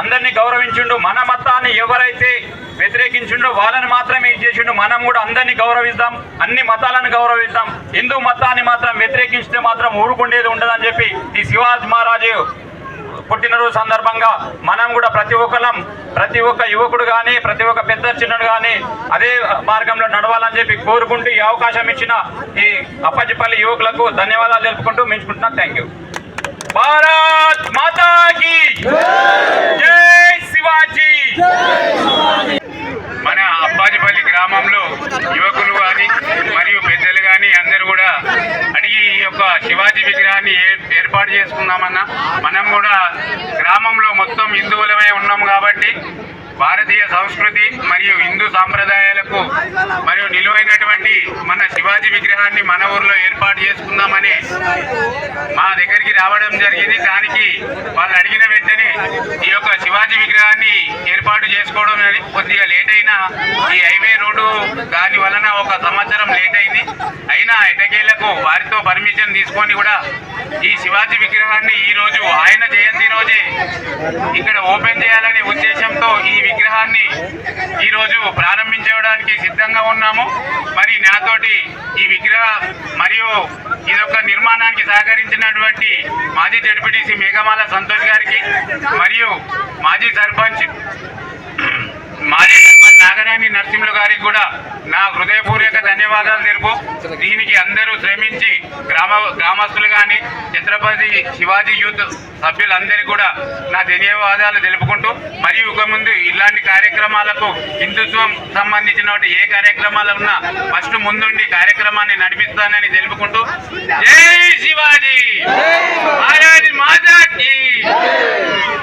అందరినీ గౌరవించిండు మన మతాన్ని ఎవరైతే వ్యతిరేకించుండో వాళ్ళని మాత్రమే చేసిండు. మనం కూడా అందరినీ గౌరవిద్దాం అన్ని మతాలను గౌరవిద్దాం. హిందూ మతాన్ని మాత్రం వ్యతిరేకించితే మాత్రం ఊరుకుండేది ఉండదని చెప్పి ఈ శివాజ్ మహారాజు పుట్టినరోజు సందర్భంగా మనం కూడా ప్రతి ఒక్కరం ప్రతి ఒక్క యువకుడు కానీ ప్రతి ఒక్క పెద్ద చిన్నడు కానీ అదే మార్గంలో నడవాలని చెప్పి కోరుకుంటూ ఈ అవకాశం ఇచ్చిన ఈ అప్పచిపల్లి యువకులకు ధన్యవాదాలు తెలుపుకుంటూ మించుకుంటున్నాను థ్యాంక్ యూ భారత్ మాతాకి అందరూ కూడా అడిగి ఈ యొక్క శివాజీ విగ్రహాన్ని ఏర్పాటు చేసుకుందామన్నా మనం కూడా గ్రామంలో మొత్తం హిందువులమే ఉన్నాం కాబట్టి భారతీయ సంస్కృతి మరియు హిందూ సాంప్రదాయాలకు మరియు నిలువైనటువంటి మన శివాజీ విగ్రహాన్ని మన ఊర్లో ఏర్పాటు చేసుకుందామని మా దగ్గరికి రావడం జరిగింది. దానికి వాళ్ళు అడిగిన వెంటనే ఈ యొక్క శివాజీ విగ్రహాన్ని ఏర్పాటు చేసుకోవడం అనేది కొద్దిగా లేట్ అయినా ఈ హైవే రోడ్డు దాని వలన ఒక సంవత్సరం లేట్ అయింది. అయినా ఎటకేళ్ళకు వారితో పర్మిషన్ తీసుకొని కూడా ఈ శివాజీ విగ్రహాన్ని ఈ రోజు ఆయన జయంతి రోజే ఇక్కడ ఓపెన్ చేయాలనే ఉద్దేశంతో ఈ విగ్రహాన్ని ఈరోజు ప్రారంభించడానికి సిద్ధంగా ఉన్నాము. మరి నాతోటి ఈ విగ్రహ మరియు నిర్మాణానికి సహకరించినటువంటి మాజీ జడ్పీటీసీ మేఘమాల సంతోష్ గారికి మరియు మాజీ సర్పంచ్ మాజీ సర్పంచ్ నాగరాణి నరసింహులు గారికి కూడా నా హృదయపూర్వక ధన్యవాదాలు తెలుపు. దీనికి అందరూ శ్రమించి గ్రామ గ్రామస్తులు కానీ ఛత్రపతి శివాజీ యూత్ సభ్యులందరికీ కూడా నా ధన్యవాదాలు తెలుపుకుంటూ మరియు ఇక ముందు ఇలాంటి కార్యక్రమాలకు హిందుత్వం సంబంధించిన ఏ కార్యక్రమాలు ఉన్నా ఫస్ట్ ముందుండి కార్యక్రమాన్ని నడిపిస్తానని తెలుపుకుంటూ